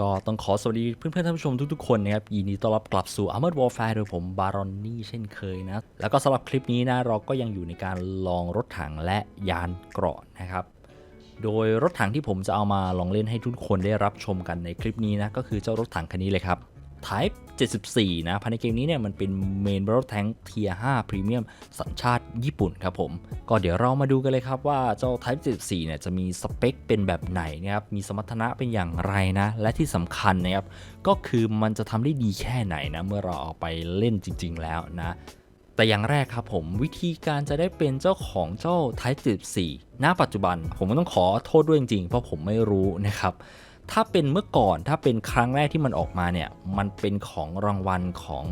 ก็ต้องขอสวัสดีเพื่อนๆท่านผู้ชมทุกๆคนนะครับยินดีต้อนรับกลับสู่ Armored Warfare โดยผมบารอนนี่เช่นเคยนะ แล้วก็สำหรับคลิปนี้นะเราก็ยังอยู่ในการลองรถถังและยานเกราะนะครับ โดยรถถังที่ผมจะเอามาลองเล่นให้ทุกคนได้รับชมกันในคลิปนี้นะก็คือเจ้ารถถังคันนี้เลยครับ Type 74 นะภายในเกมนี้เนี่ยมันเป็นเมนรถแทงเทีย5พรีเมียมสัญชาติญี่ปุ่นครับผม ก็เดี๋ยวเรามาดูกันเลยครับว่าเจ้า Type 74 เนี่ยจะมีสเปคเป็นแบบไหนนะครับ มีสมรรถนะเป็นอย่างไรนะ และที่สำคัญนะครับ ก็คือมันจะทำได้ดีแค่ไหนนะ เมื่อเราเอาไปเล่นจริง ๆ แล้วนะแต่อย่างแรกครับผมวิธีการจะได้เป็นเจ้าของเจ้า Type 74ณปัจจุบัน ผมก็ต้องขอโทษด้วยจริงๆ เพราะผมไม่รู้นะครับ ถ้าเป็นเมื่อก่อนถ้าเป็นครั้งแรกที่มันออกมาเนี่ย มันเป็นของรางวัลของ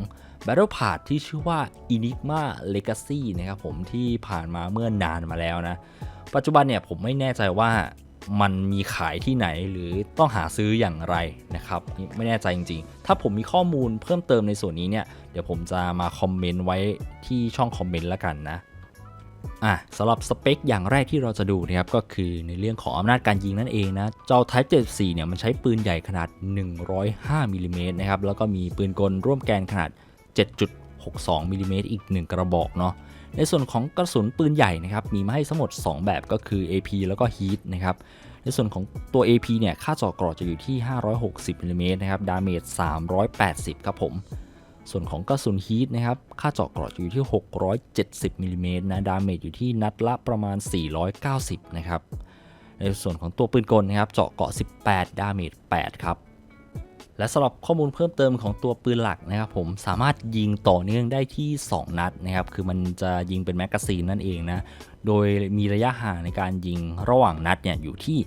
Battle Pass ที่ชื่อว่า Enigma Legacy นะครับผมที่ผ่านมาเมื่อนานมาแล้วนะ ปัจจุบันเนี่ยผมไม่แน่ใจว่ามันมีขายที่ไหนหรือต้องหาซื้ออย่างไรนะครับ ไม่แน่ใจจริงๆ ถ้าผมมีข้อมูลเพิ่มเติมในส่วนนี้เนี่ย เดี๋ยวผมจะมาคอมเมนต์ไว้ที่ช่องคอมเมนต์แล้วกันนะ อะสำหรับสเปคอย่างแรกที่เราจะดูนะครับก็คือในเรื่องของอำนาจการยิงนั่นเองนะ เจ้า Type 74เนี่ยมันใช้ปืนใหญ่ขนาด 105มิลลิเมตรนะครับแล้วก็มีปืนกลร่วมแกนขนาด 7.62มิลลิเมตรอีก 1 กระบอกเนาะในส่วนของกระสุนปืนใหญ่นะครับมีมาให้ทั้งหมด 2 แบบก็คือ AP แล้วก็ Heat นะครับในส่วนของตัว AP เนี่ยค่าเจาะเกราะจะอยู่ที่ 560มิลลิเมตรนะครับดาเมจ380 ครับผม ส่วนของกระสุนฮีทนะครับ ค่าเจาะเกราะอยู่ที่ 670มิลลิเมตรนะ ดาเมจอยู่ที่นัดละประมาณ 490 นะครับ ในส่วนของตัวปืนกลนะครับ เจาะเกราะ 18 ดาเมจ 8 ครับ และสำหรับข้อมูลเพิ่มเติมของตัวปืนหลักนะครับผม สามารถยิงต่อเนื่องได้ที่ 2 นัดนะครับ คือมันจะยิงเป็นแมกกาซีนนั่นเองนะ โดยมีระยะห่างในการยิงระหว่างนัดเนี่ยอยู่ที่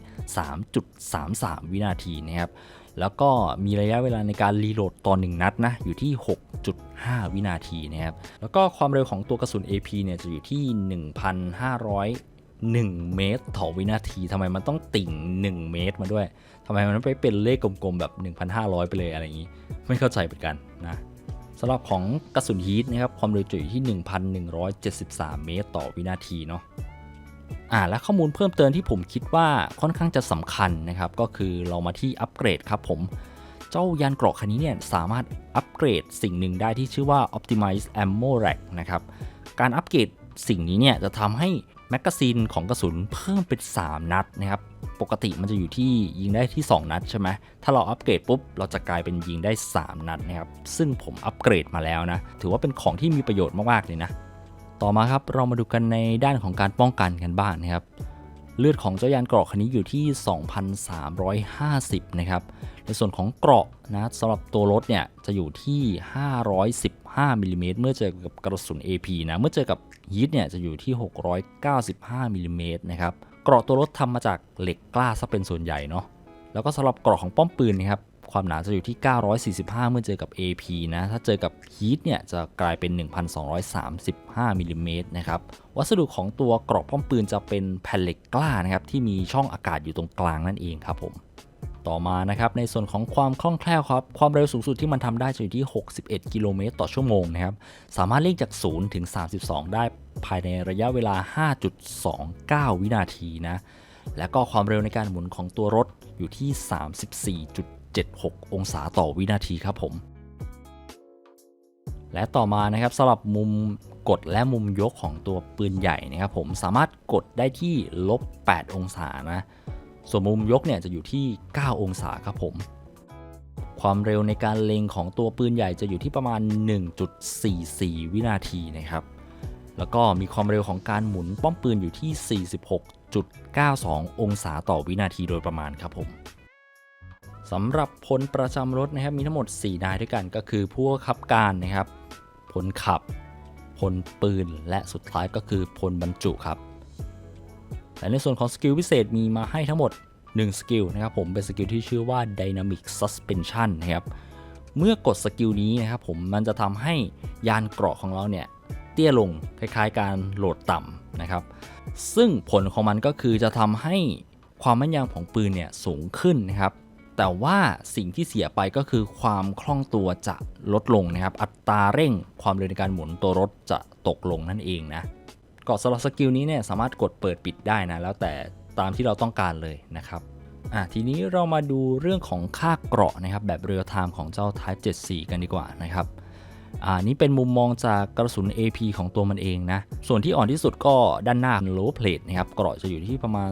3.33 วินาทีนะครับ แล้วก็มีระยะเวลาในการรีโหลดต่อ1นัดนะอยู่ที่ 6.5 วินาทีนะครับแล้วก็ความเร็วของตัวกระสุน AP เนี่ยจะอยู่ที่ 1,501 เมตรต่อวินาทีทำไมมันต้องติ่ง 1 เมตรมาด้วยทำไมมันไม่เป็นเลขกลมๆแบบ 1,500 ไปเลยอะไรอย่างนี้ ไม่เข้าใจเหมือนกันนะสำหรับของกระสุนฮีทนะครับความเร็วจะอยู่ที่ 1,173 เมตรต่อวินาทีเนาะ อ่าและข้อมูลเพิ่มเติมที่ผมคิดว่าค่อนข้างจะสำคัญนะครับ ก็คือเรามาที่อัปเกรดครับผมเจ้ายานเกราะคันนี้เนี่ยสามารถอัปเกรดสิ่งหนึ่งได้ที่ชื่อว่า Optimize Ammo Rack นะครับการอัปเกรดสิ่งนี้เนี่ยจะทำให้แมกกาซีนของกระสุนเพิ่มเป็น 3 นัดนะครับ ปกติมันจะอยู่ที่ยิงได้ที่ 2 นัดใช่ไหม ถ้าเราอัปเกรดปุ๊บ เราจะกลายเป็นยิงได้ 3 นัดนะครับ ซึ่งผมอัปเกรดมาแล้วนะ ถือว่าเป็นของที่มีประโยชน์มาก ๆ เลยนะ ต่อมาครับเรามาดูกันในด้านของการป้องกันกันบ้างนะครับ เลือดของเจ้ายานเกราะคันนี้อยู่ที่ 2,350 นะครับ ในส่วนของเกราะนะสำหรับตัวรถเนี่ยจะอยู่ที่ 515มิลลิเมตรเมื่อเจอกับกระสุน AP นะเมื่อเจอกับฮีทเนี่ยจะอยู่ที่ 695มิลลิเมตรนะครับเกราะตัวรถทำมาจากเหล็กกล้าซะเป็นส่วนใหญ่เนาะแล้วก็สำหรับเกราะของป้อมปืนนะครับ ความหนาจะอยู่ที่ 945 เมื่อเจอกับ AP นะ ถ้าเจอกับ Heat เนี่ยจะกลายเป็น 1,235มิลลิเมตรนะครับ วัสดุของตัวกราะป้อมปืนจะเป็นแผ่นเหล็กกล้านะครับที่มีช่องอากาศอยู่ตรงกลางนั่นเองครับผมต่อมานะครับในส่วนของความคล่องแคล่วครับ ความเร็วสูงสุดที่มันทำได้จะอยู่ที่ 61 กิโลเมตรต่อชั่วโมงนะครับ สามารถเร่งจาก 0 ถึง 32 ได้ภายในระยะเวลา 5.29 วินาทีนะ และก็ความเร็วในการหมุนของตัวรถอยู่ที่ 34.76 องศาต่อวินาทีครับผม และต่อมานะครับสำหรับมุมกดและมุมยกของตัวปืนใหญ่นะครับผมสามารถกดได้ที่ลบ 8 องศานะ ส่วนมุมยกเนี่ยจะอยู่ที่ 9 องศาครับผม ความเร็วในการเล็งของตัวปืนใหญ่จะอยู่ที่ประมาณ 1.44 วินาทีนะครับ แล้วก็มีความเร็วของการหมุนป้อมปืนอยู่ที่ 46.92 องศาต่อวินาทีโดยประมาณครับผม สำหรับพลประจำรถนะครับมีทั้งหมด 4 นายด้วยกันก็คือผู้บังคับการนะครับพลขับพลปืน และสุดท้ายก็คือพลบรรจุครับและในส่วนของสกิลพิเศษมีมาให้ทั้งหมด 1 สกิลนะครับผมเป็นสกิลที่ชื่อว่า Dynamic Suspension นะครับเมื่อกดสกิลนี้นะครับผมมันจะทำให้ยานเกราะของเราเนี่ยเตี้ยลงคล้ายๆ การโหลดต่ำนะครับ ซึ่งผลของมันก็คือจะทำให้ความแม่นยำของปืนเนี่ยสูงขึ้นนะครับ แต่ว่าสิ่งที่เสียไปก็คือความคล่องตัวจะลดลงนะครับ อัตราเร่งความเร็วในการหมุนตัวรถจะตกลงนั่นเองนะก็สำหรับสกิลนี้เนี่ยสามารถกดเปิดปิดได้นะแล้วแต่ตามที่เราต้องการเลยนะครับอะทีนี้เรามาดูเรื่องของค่าเกราะนะครับแบบเรียลไทม์ของเจ้า Type 74 กันดีกว่านะครับ อ่านี่เป็นมุมมองจากกระสุน AP ของตัวมันเองนะ ส่วนที่อ่อนที่สุดก็ด้านหน้า low plate นะครับเกราะจะอยู่ที่ประมาณ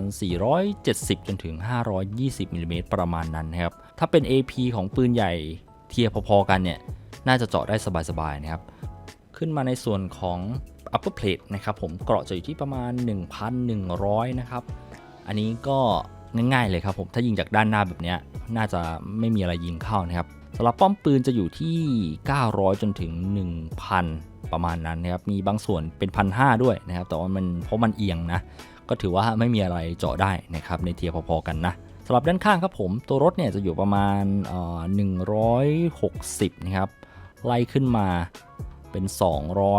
470 จนถึง 520มิลลิเมตรประมาณนั้นนะครับ ถ้าเป็น AP ของปืนใหญ่เทียบพอๆกันเนี่ย น่าจะเจาะได้สบายๆนะครับ ขึ้นมาในส่วนของ upper plate นะครับผมเกราะจะอยู่ที่ประมาณ 1,100 นะครับ อันนี้ก็ง่ายๆเลยครับผม ถ้ายิงจากด้านหน้าแบบนี้น่าจะไม่มีอะไรยิงเข้านะครับสำหรับป้อมปืนจะอยู่ที่ 900 จนถึง 1,000 ประมาณนั้นนะครับ มีบางส่วนเป็น1,500ด้วยนะครับ แต่ว่ามันเพราะมันเอียงนะ ก็ถือว่าไม่มีอะไรเจาะได้นะครับ ในเทียพอๆกันนะสำหรับด้านข้างครับผม ตัวรถเนี่ยจะอยู่ประมาณเอ่อ160นะครับ ไล่ขึ้นมาเป็น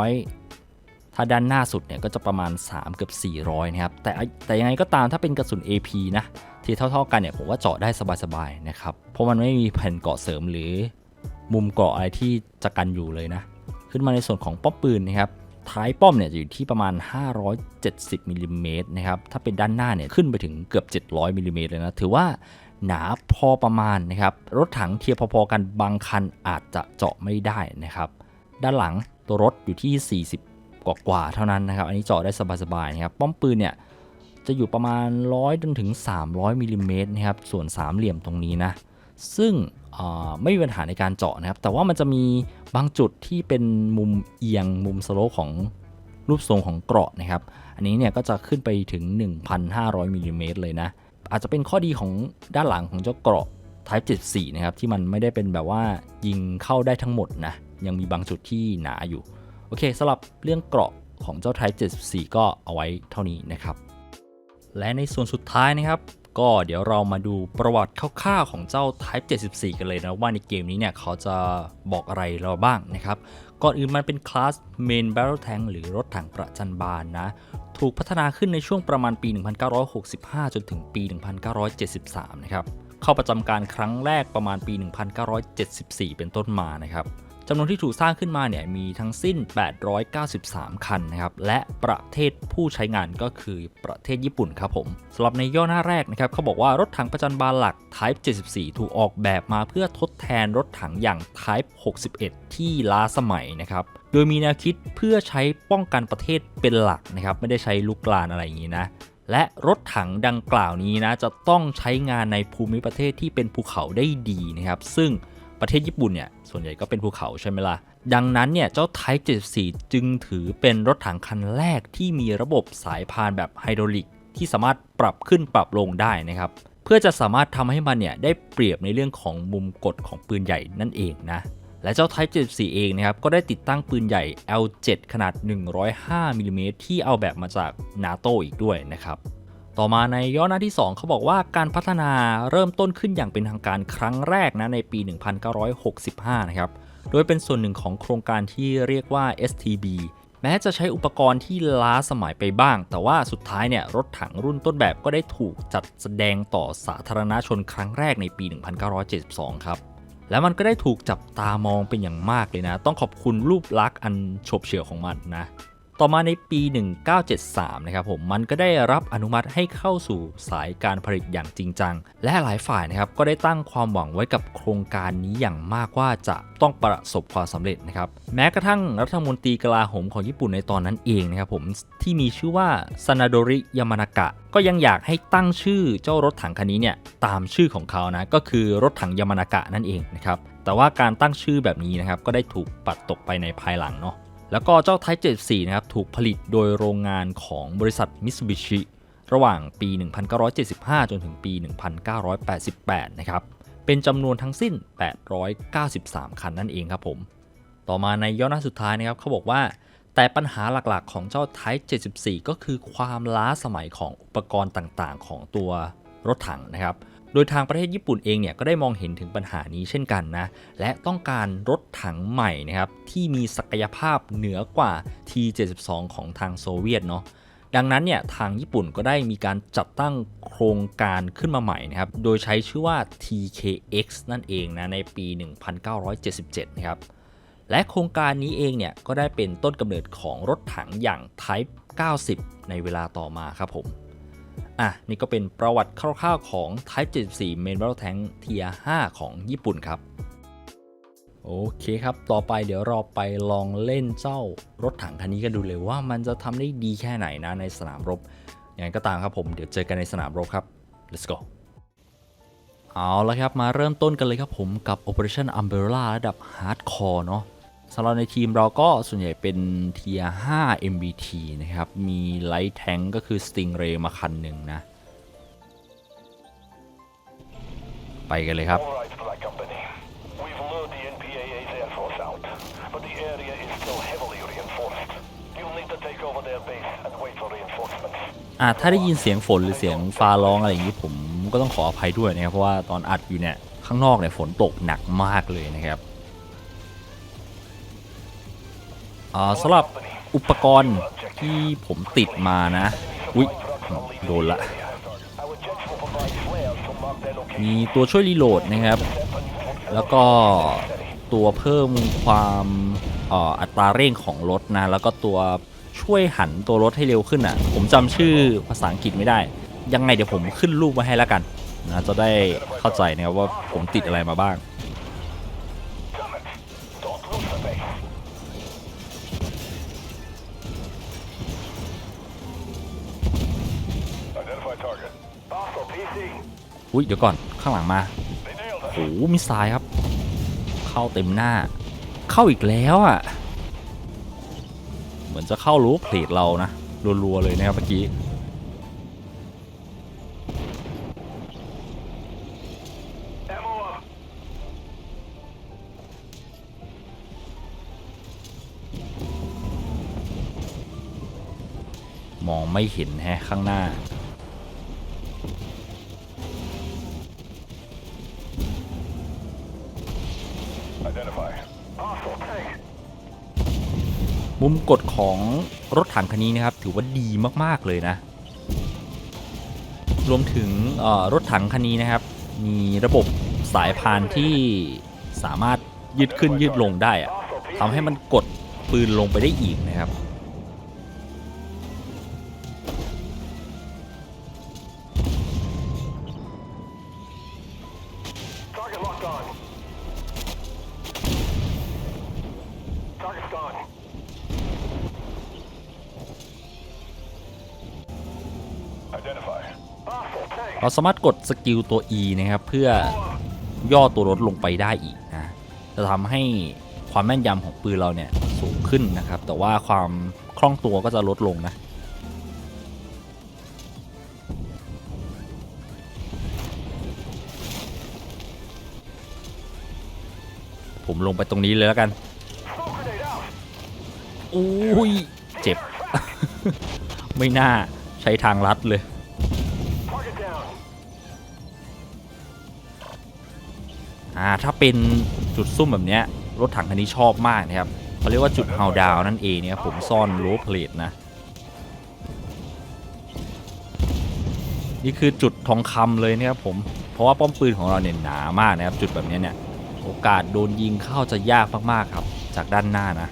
200 ถ้าด้านหน้าสุดเนี่ยก็จะประมาณ 3 เกือบ400 นะครับ แต่แต่ยังไงก็ตามถ้าเป็นกระสุน AP นะ ที่เท่า ๆ กันเนี่ยผมว่าเจาะได้สบายๆนะครับ เพราะมันไม่มีแผ่นเกาะเสริมหรือมุมเกาะอะไรที่จะกันอยู่เลยนะ ขึ้นมาในส่วนของป้อมปืนนะครับท้ายป้อมเนี่ยจะอยู่ที่ประมาณ 570มิลลิเมตรนะครับถ้าเป็นด้านหน้าเนี่ยขึ้นไปถึงเกือบ 700มิลลิเมตรเลยนะถือว่าหนาพอประมาณนะครับรถถังเทียบพอๆกันบางคันอาจจะเจาะไม่ได้นะครับด้านหลังตัวรถอยู่ที่ 40 กว่ากว่าๆเท่านั้นนะครับ อันนี้เจาะได้สบายๆนะครับป้อมปืนเนี่ย จะอยู่ประมาณ 100จนถึง 300มิลลิเมตรนะครับส่วนสามเหลี่ยมตรงนี้นะซึ่งไม่มีปัญหาในการเจาะนะครับ แต่ว่ามันจะมีบางจุดที่เป็นมุมเอียงมุมสโลปของรูปทรงของเกราะนะครับ อันนี้เนี่ยก็จะขึ้นไปถึง 1,500มิลลิเมตรเลยนะ อาจจะเป็นข้อดีของด้านหลังของเจ้าเกราะ Type 74 นะครับ ที่มันไม่ได้เป็นแบบว่ายิงเข้าได้ทั้งหมดนะ ยังมีบางจุดที่หนาอยู่ โอเคสำหรับเรื่องเกราะของเจ้า Type 74 ก็เอาไว้เท่านี้นะครับ และในส่วนสุดท้ายนะครับ ก็เดี๋ยวเรามาดูประวัติคร่าวๆของเจ้า Type 74 กันเลยนะว่าในเกมนี้เนี่ยเขาจะบอกอะไรเราบ้างนะครับ ก่อนอื่นมันเป็นคลาส Main Battle Tank หรือรถถังประจันบานนะ ถูกพัฒนาขึ้นในช่วงประมาณปี 1965 จนถึงปี 1973 นะครับ เข้าประจำการครั้งแรกประมาณปี 1974 เป็นต้นมานะครับ จำนวนที่ถูกสร้างขึ้นมาเนี่ยมีทั้งสิ้น 893 คันนะครับ และประเทศผู้ใช้งานก็คือประเทศญี่ปุ่นครับผมสำหรับในย่อหน้าแรกนะครับเขาบอกว่ารถถังประจันบานหลัก Type 74 ถูกออกแบบมาเพื่อทดแทนรถถังอย่าง Type 61 ที่ล้าสมัยนะครับโดยมีแนวคิดเพื่อใช้ป้องกันประเทศเป็นหลักนะครับ ไม่ได้ใช้ลุกลานอะไรอย่างนี้นะและรถถังดังกล่าวนี้นะจะต้องใช้งานในภูมิประเทศที่เป็นภูเขาได้ดีนะครับ ซึ่ง ประเทศญี่ปุ่นเนี่ยส่วนใหญ่ก็เป็นภูเขาใช่ไหมล่ะ ดังนั้นเนี่ยเจ้า Type 74 จึงถือเป็นรถถังคันแรกที่มีระบบสายพานแบบไฮดรอลิกที่สามารถปรับขึ้นปรับลงได้นะครับ เพื่อจะสามารถทำให้มันเนี่ยได้เปรียบในเรื่องของมุมกดของปืนใหญ่นั่นเองนะและเจ้า Type 74 เองนะครับ ก็ได้ติดตั้งปืนใหญ่ L7 ขนาด 105มิลลิเมตรที่เอาแบบมาจากนาโตอีกด้วยนะครับ ต่อมาในย่อหน้าที่ 2 เขาบอกว่าการพัฒนาเริ่มต้นขึ้นอย่างเป็นทางการครั้งแรกนะในปี 1965 นะครับ โดยเป็นส่วนหนึ่งของโครงการที่เรียกว่า STB แม้จะใช้อุปกรณ์ที่ล้าสมัยไปบ้าง แต่ว่าสุดท้ายเนี่ยรถถังรุ่นต้นแบบก็ได้ถูกจัดแสดงต่อสาธารณชนครั้งแรกในปี 1972 ครับ แล้วมันก็ได้ถูกจับตามองเป็นอย่างมากเลยนะ ต้องขอบคุณรูปลักษณ์อันโฉบเฉี่ยวของมันนะ ต่อมาในปี 1973 นะครับผมมันก็ได้รับอนุมัติให้เข้าสู่สายการผลิตอย่างจริงจัง และหลายฝ่ายนะครับก็ได้ตั้งความหวังไว้กับโครงการนี้อย่างมากว่าจะต้องประสบความสำเร็จนะครับแม้กระทั่งรัฐมนตรีกลาโหมของญี่ปุ่นในตอนนั้นเองนะครับผมที่มีชื่อว่าซานาโดริยามานากะก็ยังอยากให้ตั้งชื่อเจ้ารถถังคันนี้เนี่ยตามชื่อของเขานะก็คือรถถังยามานากะนั่นเองนะครับแต่ว่าการตั้งชื่อแบบนี้นะครับก็ได้ถูกปัดตกไปในภายหลังเนาะ แล้วก็เจ้า Type 74 นะครับถูกผลิตโดยโรงงานของบริษัท Mitsubishi ระหว่างปี 1975 จนถึงปี 1988 นะครับ เป็นจำนวนทั้งสิ้น 893 คันนั่นเองครับผม ต่อมาในย่อหน้าสุดท้ายนะครับเขาบอกว่า แต่ปัญหาหลักๆ ของเจ้า Type 74 ก็คือความล้าสมัยของอุปกรณ์ต่างๆ ของตัวรถถังนะครับ โดยทางประเทศญี่ปุ่นเองเนี่ยก็ได้มองเห็นถึงปัญหานี้เช่นกันนะ และต้องการรถถังใหม่นะครับที่มีศักยภาพเหนือกว่า T72 ของทางโซเวียตเนาะดังนั้นเนี่ยทางญี่ปุ่นก็ได้มีการจัดตั้งโครงการขึ้นมาใหม่นะครับ โดยใช้ชื่อว่า TKX นั่นเองนะในปี 1977 นะครับ และโครงการนี้เองเนี่ยก็ได้เป็นต้นกำเนิดของรถถังอย่าง Type 90 ในเวลาต่อมาครับผม อะนี่ก็เป็นประวัติคร่าวๆของ Type 74 Main Battle Tank Tier 5ของญี่ปุ่นครับ โอเคครับ ต่อไปเดี๋ยวเราไปลองเล่นเจ้ารถถังคันนี้กันดูเลยว่ามันจะทำได้ดีแค่ไหนนะในสนามรบยังไงก็ตามครับผมเดี๋ยวเจอกันในสนามรบครับ let's go เอาละครับ มาเริ่มต้นกันเลยครับผมกับ Operation Umbrella ระดับ Hardcore เนาะ สำหรับในทีมเราก็ส่วนใหญ่เป็น Tier 5 MBT นะครับ มี Light Tank ก็คือ Stingray มาคันหนึ่งนะ ไปกันเลยครับ All right, Black Company. We've lured the NPAA's Air Force out, but the area is still heavily reinforced. You'll need to take over their base and wait for reinforcements. อะถ้าได้ยินเสียงฝนหรือเสียงฟ้าร้องอะไรอย่างนี้ผมก็ต้องขออภัยด้วยนะครับ เพราะว่าตอนอัดอยู่เนี่ย ข้างนอกเนี่ยฝนตกหนักมากเลยนะครับ สำหรับอุปกรณ์ที่ผมติดมานะ อุ๊ย โดนละ มีตัวช่วยรีโหลดนะครับ แล้วก็ตัวเพิ่มความอัตราเร่งของรถนะ แล้วก็ตัวช่วยหันตัวรถให้เร็วขึ้นอะ ผมจำชื่อภาษาอังกฤษไม่ได้ ยังไงเดี๋ยวผมขึ้นรูปมาให้แล้วกันนะจะได้เข้าใจนะครับว่าผมติดอะไรมาบ้าง อุ้ยเดี๋ยวก่อนข้างหลังมาโอ้โหมิสไซล์ครับ เข้าเต็มหน้า เข้าอีกแล้วอะ เหมือนจะเข้ารู้เพลทเรานะรัวๆเลยนะครับเมื่อกี้มองไม่เห็นแฮะข้างหน้า มุมกดของรถถังคันนี้นะครับ ถือว่าดีมากๆเลยนะ รวมถึงรถถังคันนี้นะครับ มีระบบสายพานที่สามารถยืดขึ้นยืดลงได้อะทำให้มันกดปืนลงไปได้อีกนะครับ เราสามารถกดสกิลตัว E นะครับเพื่อย่อตัวรถลงไปได้อีกนะจะทำให้ความแม่นยำของปืนเราเนี่ยสูงขึ้นนะครับ แต่ว่าความคล่องตัวก็จะลดลงนะผมลงไปตรงนี้เลยแล้วกันอุ้ย เจ็บ ไม่น่าใช้ทางลัดเลย อ่าถ้าเป็นจุดซุ่มแบบเนี้ยรถถังคันนี้ชอบมากนะครับเขาเรียกว่าจุดเฮาดาวนั่นเองเนี่ยผมซ่อนโลเพลทนะ นี่คือจุดทองคำเลยนะครับผมเพราะว่าป้อมปืนของเราเนี่ยหนามากนะครับ จุดแบบนี้เนี่ยโอกาสโดนยิงเข้าจะยากมากๆครับ จากด้านหน้านะ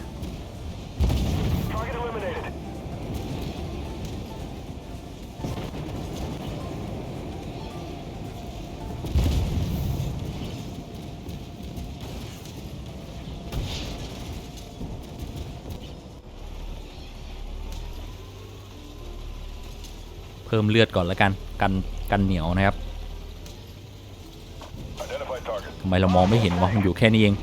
เพิ่มเลือดก่อนแล้วกัน กันกันเหนียวนะครับทำไมเรามองไม่เห็นว่ามันอยู่แค่นี้เอง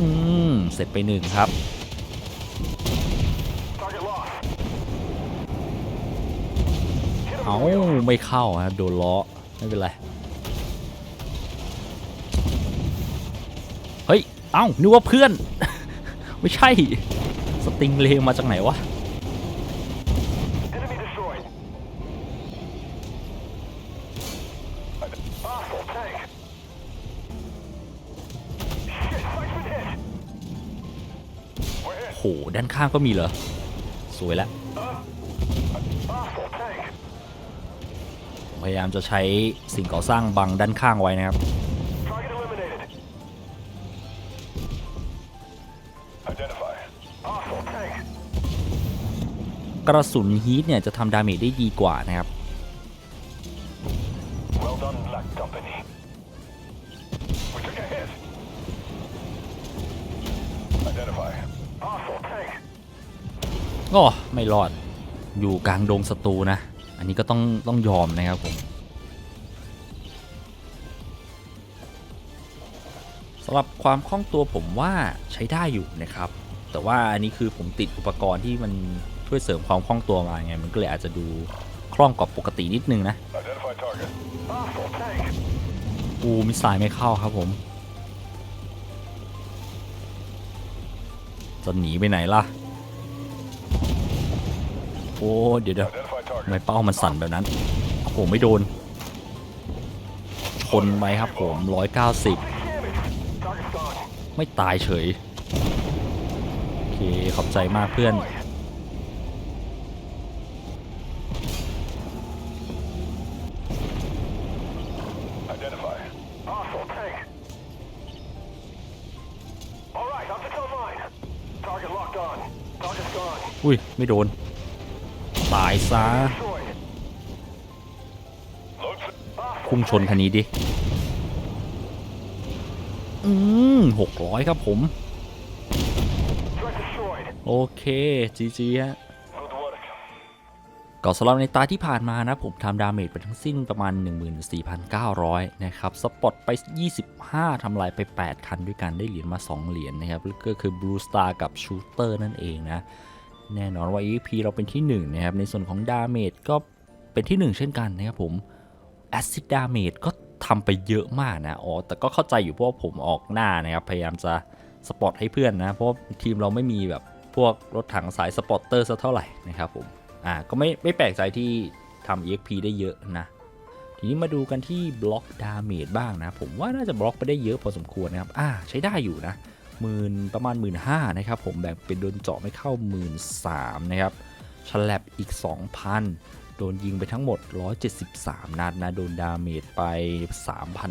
อืม เสร็จไปหนึ่งครับ เอาไม่เข้าฮะโดนล้อ ไม่เป็นไร เฮ้ย เอ้านึกว่าเพื่อน ไม่ใช่ สติงเลงมาจากไหนวะ ด้านข้างก็มีเหรอ สวยละพยายามจะใช้สิ่งก่อสร้างบังด้านข้างไว้นะครับ กระสุนฮีทเนี่ยจะทำดาเมจได้ดีกว่านะครับ ก็ไม่รอดอยู่กลางดงศัตรูนะ อันนี้ก็ต้องต้องยอมนะครับผมสำหรับความคล่องตัวผมว่าใช้ได้อยู่นะครับ แต่ว่าอันนี้คือผมติดอุปกรณ์ที่มันช่วยเสริมความคล่องตัวมาไง มันก็เลยอาจจะดูคล่องกว่าปกตินิดนึงนะ Identify target. Hostile tank. อูมิสไซล์ไม่เข้าครับผม จะหนีไปไหนล่ะ โอ้เดี๋ยวเดี๋ยว Identify ทำไม target. เป้ามันสั่นแบบนั้นโอ้โหไม่โดนชนไปครับผม190 Damage. Target's gone. ไม่ตายเฉย โอเค ขอบใจมากเพื่อน Identify. Hostile tank. All right, optical mine. Target locked on. Target's gone. อุ้ย ไม่โดน ตายซะ Destroyed. Load. พุ่งชนคันนี้ดิ อืมหกร้อยครับผม โอเค จีจีฮะก็สำหรับในตาที่ผ่านมานะผมทำดาเมจไปทั้งสิ้นประมาณ 14,900 นะครับ สปอตไป 25 ทำลายไป 8 คันด้วยกันได้เหรียญมา 2 เหรียญนะครับ ก็คือ Blue Star กับ Shooter นั่นเองนะ แน่นอนว่า EP เราเป็นที่1นะครับในส่วนของดาเมจก็เป็นที่ 1 เช่นกันนะครับผม Acid Damage ก็ทำไปเยอะมากนะอ๋อแต่ก็เข้าใจอยู่เพราะว่าผมออกหน้านะครับพยายามจะสปอตให้เพื่อนนะ เพราะทีมเราไม่มีแบบพวกรถถังสายสปอตเตอร์สักเท่าไหร่นะครับผมอ่าก็ไม่ไม่แปลกใจที่ทำ EXP ได้เยอะนะ ทีนี้มาดูกันที่บล็อกดาเมจบ้างนะ ผมว่าน่าจะบล็อกไปได้เยอะพอสมควรนะครับ อ่า ใช้ได้อยู่นะ หมื่นประมาณ 1 5ื่นนะครับผมแบ่งเป็นโดนเจาะไม่เข้า 1 3ื่นนะครับฉลับอีก 2,000 โดนยิงไปทั้งหมด 173 นัดนะโดนดาเมจไป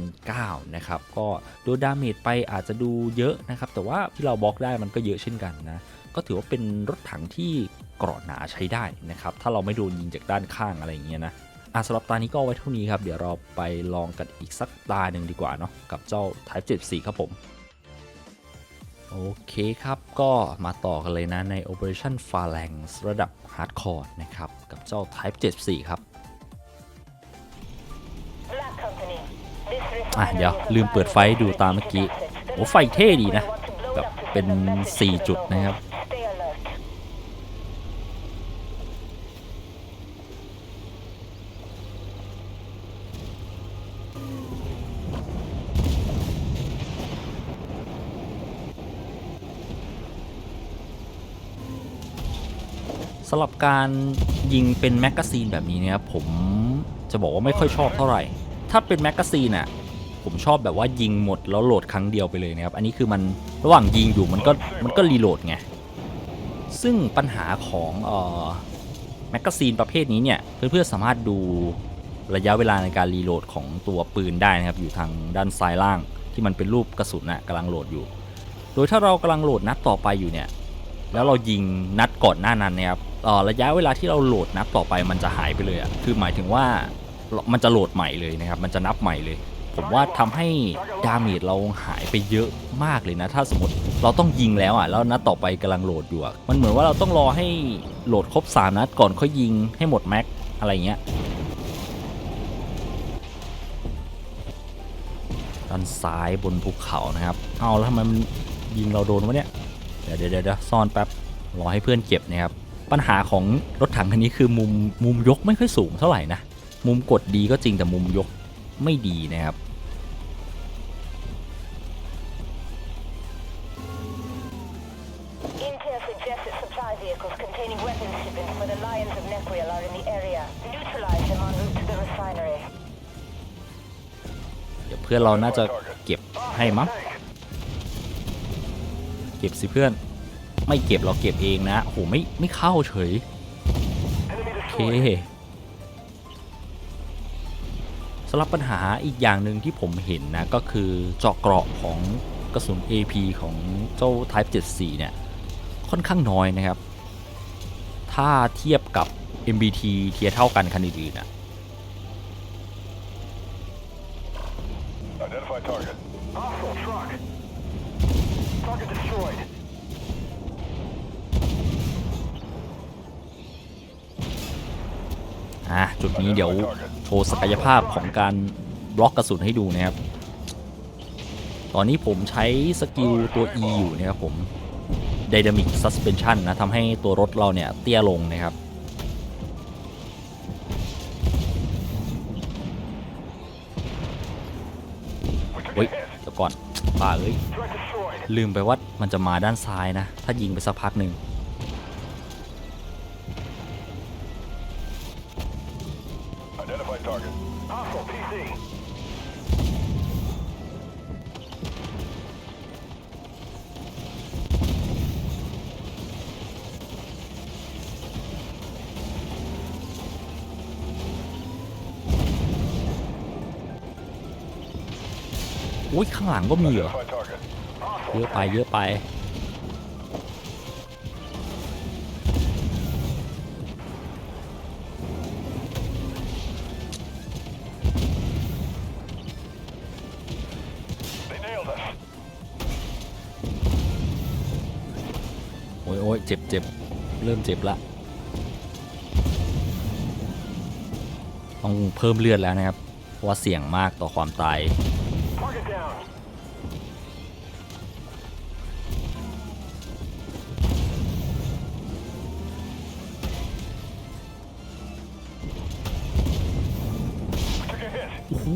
3,009นะครับก็โดนดาเมจไปอาจจะดูเยอะนะครับแต่ว่าที่เราบล็อกได้มันก็เยอะเช่นกันนะก็ถือว่าเป็นรถถังที่เกราะหนาใช้ได้นะครับถ้าเราไม่โดนยิงจากด้านข้างอะไรอย่างเงี้ยนะอะสำหรับตานี้ก็เอาไว้เท่านี้ครับ เดี๋ยวเราไปลองกันอีกสักตาหนึ่งดีกว่าเนาะกับเจ้า Type 74 ครับผม โอเคครับ ก็มาต่อกันเลยนะใน Operation Phalanx ระดับ Hardcore นะครับ กับเจ้า Type 74 ครับอะเดี๋ยว ลืมเปิดไฟดูตามเมื่อกี้ โอ้ไฟเท่ดีนะ แบบเป็น 4 จุดนะครับ สำหรับการยิงเป็นแมกกาซีนแบบนี้เนะครับผมจะบอกว่าไม่ค่อยชอบเท่าไหร่ ถ้าเป็นแมกกาซีนอะผมชอบแบบว่ายิงหมดแล้วโหลดครั้งเดียวไปเลยนะครับ อันนี้คือมันระหว่างยิงอยู่มันก็มันก็รีโหลดไง ซึ่งปัญหาของเอ่อแมกกาซีนประเภทนี้เนี่ยเพื่อนๆสามารถดูระยะเวลาในการรีโหลดของตัวปืนได้นะครับ อยู่ทางด้านซ้ายล่างที่มันเป็นรูปกระสุนน่ะกำลังโหลดอยู่ โดยถ้าเรากำลังโหลดนัดต่อไปอยู่เนี่ย แล้วเรายิงนัดก่อนหน้านั้นนี่ยครับ ระยะเวลาที่เราโหลดนัดต่อไปมันจะหายไปเลยอะ่ะคือหมายถึงว่ามันจะโหลดใหม่เลยนะครับ มันจะนับใหม่เลย ผมว่าทำให้ดาเมจเราหายไปเยอะมากเลยนะ ถ้าสมมติเราต้องยิงแล้วอะ่ะ แล้วนัดต่อไปกำลังโหลดอยู่อะมันเหมือนว่าเราต้องรอให้โหลดครบ 3 นัดก่อนค่อยยิงให้หมดแม็กอะไรเงี้ย ด้านซ้ายบนภูเขานะครับ เอาแล้วทำไมมันยิงเราโดนวะเนี่ย เดี๋ยวเดี๋ยวเดี๋ยวซ่อนแป๊บ รอให้เพื่อนเก็บนะครับ ปัญหาของรถถังคันนี้คือมุมมุมยกไม่ค่อยสูงเท่าไหร่นะ มุมกดดีก็จริงแต่มุมยกไม่ดีนะครับ Intel suggests that supply vehicles containing weapons shipments for the Lions of Nequiel are in the area. Neutralize them en route to the refinery. เดี๋ยวเพื่อนเราน่าจะเก็บให้มั้ง เก็บสิเพื่อน ไม่เก็บเราเก็บเองนะโหไม่ไม่เข้าเฉยโอเคสำหรับปัญหาอีกอย่างหนึ่งที่ผมเห็นนะ ก็คือเจาะเกราะของกระสุน AP ของเจ้า Type 74 เนี่ย ค่อนข้างน้อยนะครับ ถ้าเทียบกับ MBT เทียร์เท่ากันคันอื่นๆอะ อะจุดนี้เดี๋ยวโชว์ศักยภาพของการบล็อกกระสุนให้ดูนะครับ ตอนนี้ผมใช้สกิลตัว E อยู่นะครับผม Dynamic Suspension นะทำให้ตัวรถเราเนี่ยเตี้ยลงนะครับเฮ้ยเดี๋ยวก่อนป่าเอ้ยลืมไปว่ามันจะมาด้านซ้ายนะ ถ้ายิงไปสักพักหนึ่ง อุ้ยข้างหลังก็มีเหรอ เยอะไปเยอะไป โอ้ยโอ้ยเจ็บเจ็บเริ่มเจ็บละ ต้องเพิ่มเลือดแล้วนะครับ เพราะว่าเสี่ยงมากต่อความตาย down. Took a hit. โอ้โห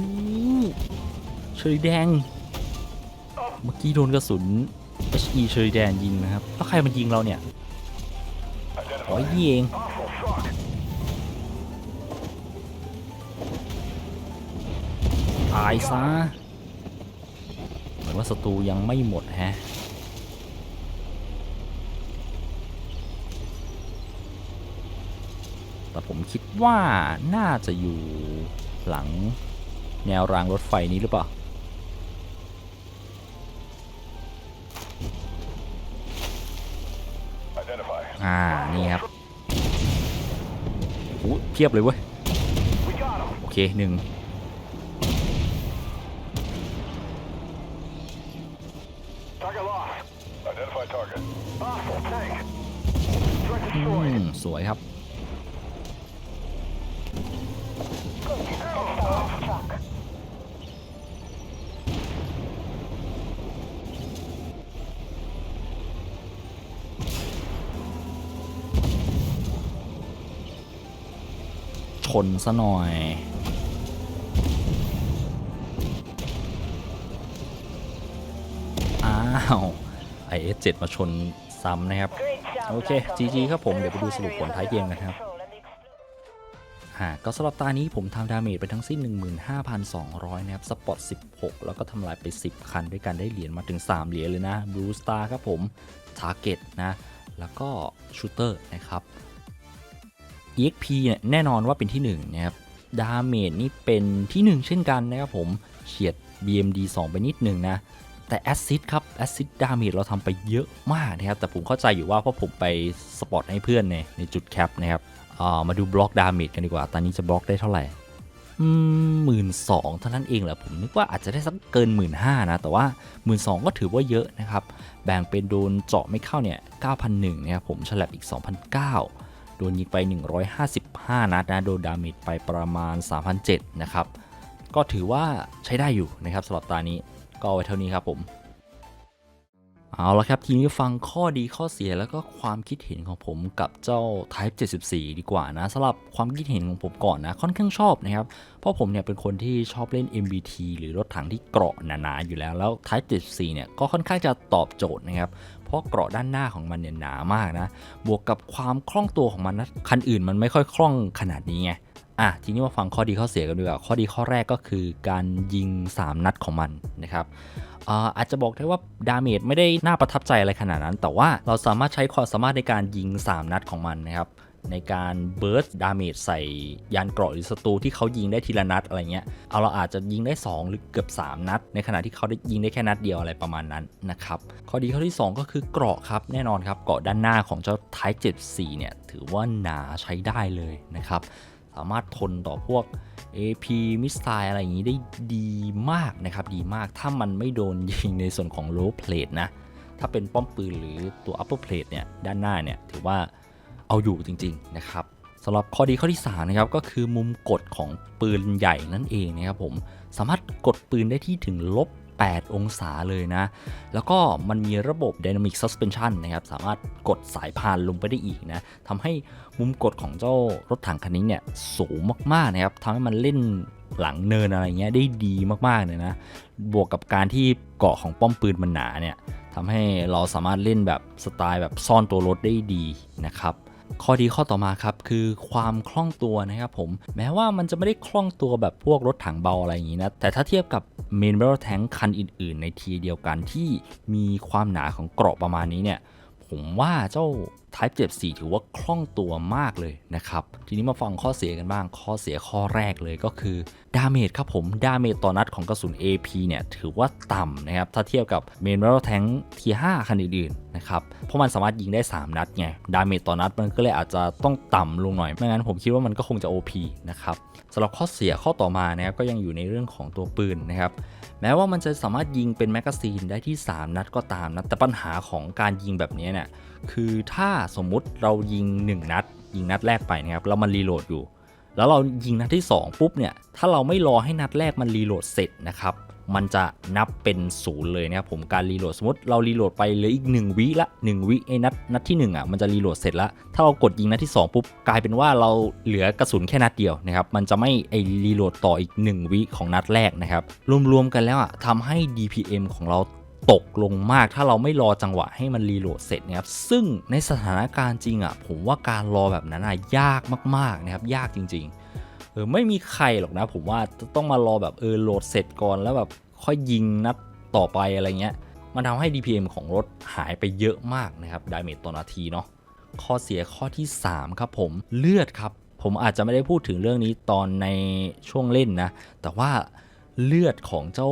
เชอริแดง เมื่อกี้โดนกระสุน HE เชอริแดงยิงนะครับแล้วใครมันยิงเราเนี่ยอ๋อ Identify. ยี่เองตายซะ อนว่าศัตรูยังไม่หมดฮะแต่ผมคิดว่าน่าจะอยู่หลังแนวรางรถไฟนี้หรือเปล่า อ่า นี่ครับโอ้เพียบเลยเว้ย โอเคหนึ่ง สวยครับ ชนซะหน่อยอ้าวไอเอสเจ็ดมาชนซ้ำนะครับ โอเค GG ครับผม เดี๋ยวไปดูสรุปผลท้ายเกมกันครับ refinery is under control and the expl- อ่าก็สำหรับตานี้ผมทำดาเมจไปทั้งสิ้น 15,200 นะครับ สปอต 16 แล้วก็ทำลายไป 10 คันด้วยกันได้เหรียญมาถึง 3 เหรียญเลยนะ Blue Star ครับผม Target นะ แล้วก็ Shooter นะครับ EXP เนี่ยแน่นอนว่าเป็นที่ 1 นะครับ ดาเมจนี่เป็นที่ 1 เช่นกันนะครับผมเฉียด BMD 2 ไปนิดหนึ่งนะ แต่แอซซิดครับแอซซิดดาเมจเราทำไปเยอะมากนะครับ แต่ผมเข้าใจอยู่ว่าเพราะผมไปสปอตให้เพื่อนในในจุดแคปนะครับมาดูบล็อกดาเมจกันดีกว่า ตอนนี้จะบล็อกได้เท่าไหร่หมื่นสองเท่านั้นเองแหละผมนึกว่าอาจจะได้สักเกินหมื่นห้านะ แต่ว่าหมื่นสองก็ถือว่าเยอะนะครับ แบ่งเป็นโดนเจาะไม่เข้าเนี่ย9,001นะครับผมฉลับอีก2,009โดนยิงไป 155 นัดนะ โดนดาเมจไปประมาณ 3,007นะครับ ก็ถือว่าใช้ได้อยู่นะครับสำหรับตานี้ ก็เอาไว้เท่านี้ครับผมเอาละครับ ทีนี้ฟังข้อดีข้อเสียแล้วก็ความคิดเห็นของผมกับเจ้า Type 74 ดีกว่านะสำหรับความคิดเห็นของผมก่อนนะ ค่อนข้างชอบนะครับ เพราะผมเนี่ยเป็นคนที่ชอบเล่น MBT หรือรถถังที่เกราะหนาๆอยู่แล้ว แล้ว Type 74 เนี่ยก็ค่อนข้างจะตอบโจทย์นะครับ เพราะเกราะด้านหน้าของมันเนี่ยหนามากนะ บวกกับความคล่องตัวของมันนะคันอื่นมันไม่ค่อยคล่องขนาดนี้ไง อะทีนี้มาฟังข้อดีข้อเสียกันดีกว่าข้อดีข้อแรกก็คือการยิง 3 นัดของมันนะครับอ่าอาจจะบอกได้ว่าดาเมจไม่ได้น่าประทับใจอะไรขนาดนั้น แต่ว่าเราสามารถใช้ความสามารถในการยิง 3 นัดของมันนะครับในการเบิร์สดาเมจใส่ยานเกราะหรือศัตรูที่เขายิงได้ทีละนัดอะไรเงี้ย เอาเราอาจจะยิงได้ 2 หรือเกือบ 3 นัด ในขณะที่เขาได้ยิงได้แค่นัดเดียวอะไรประมาณนั้นนะครับ ข้อดีข้อที่ 2 ก็คือเกราะครับแน่นอนครับเกราะด้านหน้าของเจ้า Type 74เนี่ยถือว่าหนาใช้ได้เลยนะครับ สามารถทนต่อพวก AP มิสไซล์อะไรอย่างนี้ได้ดีมากนะครับดีมากถ้ามันไม่โดนยิงในส่วนของ low plate นะ ถ้าเป็นป้อมปืนหรือตัว upper plate เนี่ยด้านหน้าเนี่ยถือว่าเอาอยู่จริง ๆ นะครับสำหรับข้อดีข้อที่3นะครับก็คือมุมกดของปืนใหญ่นั่นเองนะครับผมสามารถกดปืนได้ที่ถึงลบ 8 องศาเลยนะ แล้วก็มันมีระบบ Dynamic Suspension นะครับ สามารถกดสายพานลงไปได้อีกนะทำให้มุมกดของเจ้ารถถังคันนี้เนี่ยสูงมากๆนะครับทำให้มันเล่นหลังเนินอะไรเงี้ยได้ดีมากๆเลยนะ บวกกับการที่เกาะของป้อมปืนมันหนาเนี่ยทำให้เราสามารถเล่นแบบสไตล์แบบซ่อนตัวรถได้ดีนะครับ ข้อดีข้อต่อมาครับคือความคล่องตัวนะครับผมแม้ว่ามันจะไม่ได้คล่องตัวแบบพวกรถถังเบาอะไรอย่างนี้นะ แต่ถ้าเทียบกับ Main Battle Tank คันอื่น ๆ ในทีเดียวกันที่มีความหนาของเกราะประมาณนี้เนี่ย ผมว่าเจ้า Type 74 ถือว่าคล่องตัวมากเลยนะครับ ทีนี้มาฟังข้อเสียกันบ้าง ข้อเสียข้อแรกเลยก็คือดาเมจครับผมดาเมจต่อนัดของกระสุน AP เนี่ย ถือว่าต่ำนะครับ ถ้าเทียบกับ Main Battle Tank ที5คันอื่นๆนะครับ เพราะมันสามารถยิงได้ 3 นัดไง ดาเมจต่อนัดมันก็เลยอาจจะต้องต่ำลงหน่อย ไม่งั้นผมคิดว่ามันก็คงจะ OP นะครับสำหรับข้อเสียข้อต่อมานะครับก็ยังอยู่ในเรื่องของตัวปืนนะครับแม้ว่ามันจะสามารถยิงเป็นแมกกาซีนได้ที่ 3 นัดก็ตามนะแต่ปัญหาของการยิงแบบนี้เนี่ยคือถ้าสมมุติเรายิง 1 นัด ยิงนัดแรกไปนะครับแล้วมันรีโหลดอยู่ แล้วเรายิงนัดที่ 2 ปุ๊บเนี่ยถ้าเราไม่รอให้นัดแรกมันรีโหลดเสร็จนะครับมันจะนับเป็นศูนย์เลยนะครับผมการรีโหลดสมมติเรารีโหลดไปเหลืออีก 1 วิละ 1 วิไอ้นัดนัดที่1อะมันจะรีโหลดเสร็จแล้ว ถ้าเรากดยิงนัดที่ 2 ปุ๊บกลายเป็นว่าเราเหลือกระสุนแค่นัดเดียวนะครับมันจะไม่ไอรีโหลดต่ออีก 1 วิของนัดแรกนะครับรวมๆกันแล้วอะทำให้ DPM ของเรา ตกลงมากถ้าเราไม่รอจังหวะให้มันรีโหลดเสร็จนะครับซึ่งในสถานการณ์จริงอะผมว่าการรอแบบนั้นอะยากมากๆนะครับยากจริงๆเออไม่มีใครหรอกนะผมว่าต้องมารอแบบเออโหลดเสร็จก่อนแล้วแบบค่อยยิงนัดต่อไปอะไรเงี้ยมันทำให้ DPM ของรถหายไปเยอะมากนะครับดาเมจต่อนาทีเนาะข้อเสียข้อที่ 3 ครับผมเลือดครับ ผมอาจจะไม่ได้พูดถึงเรื่องนี้ตอนในช่วงเล่นนะ แต่ว่าเลือดของเจ้า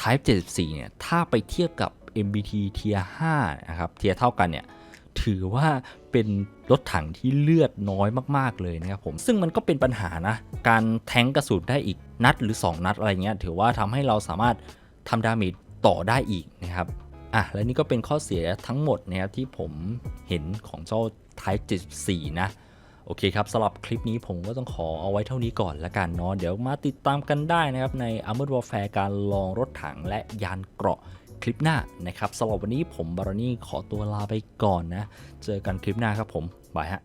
Type 74 เนี่ย ถ้าไปเทียบกับ MBT Tier 5นะครับ เทียเท่ากันเนี่ย ถือว่าเป็นรถถังที่เลือดน้อยมากๆเลยนะครับผม ซึ่งมันก็เป็นปัญหานะ การแทงกระสุนได้อีกนัดหรือ 2 นัดอะไรเงี้ย ถือว่าทำให้เราสามารถทำดาเมจต่อได้อีกนะครับ อะ และนี่ก็เป็นข้อเสียทั้งหมดนะครับที่ผมเห็นของเจ้า Type 74 นะ โอเคครับสำหรับคลิปนี้ผมก็ต้องขอเอาไว้เท่านี้ก่อนละกันเนาะเดี๋ยวมาติดตามกันได้นะครับใน Armored Warfare การลองรถถังและยานเกราะคลิปหน้านะครับสำหรับวันนี้ผมบารอนี่ขอตัวลาไปก่อนนะ เจอกันคลิปหน้าครับผมบายฮะ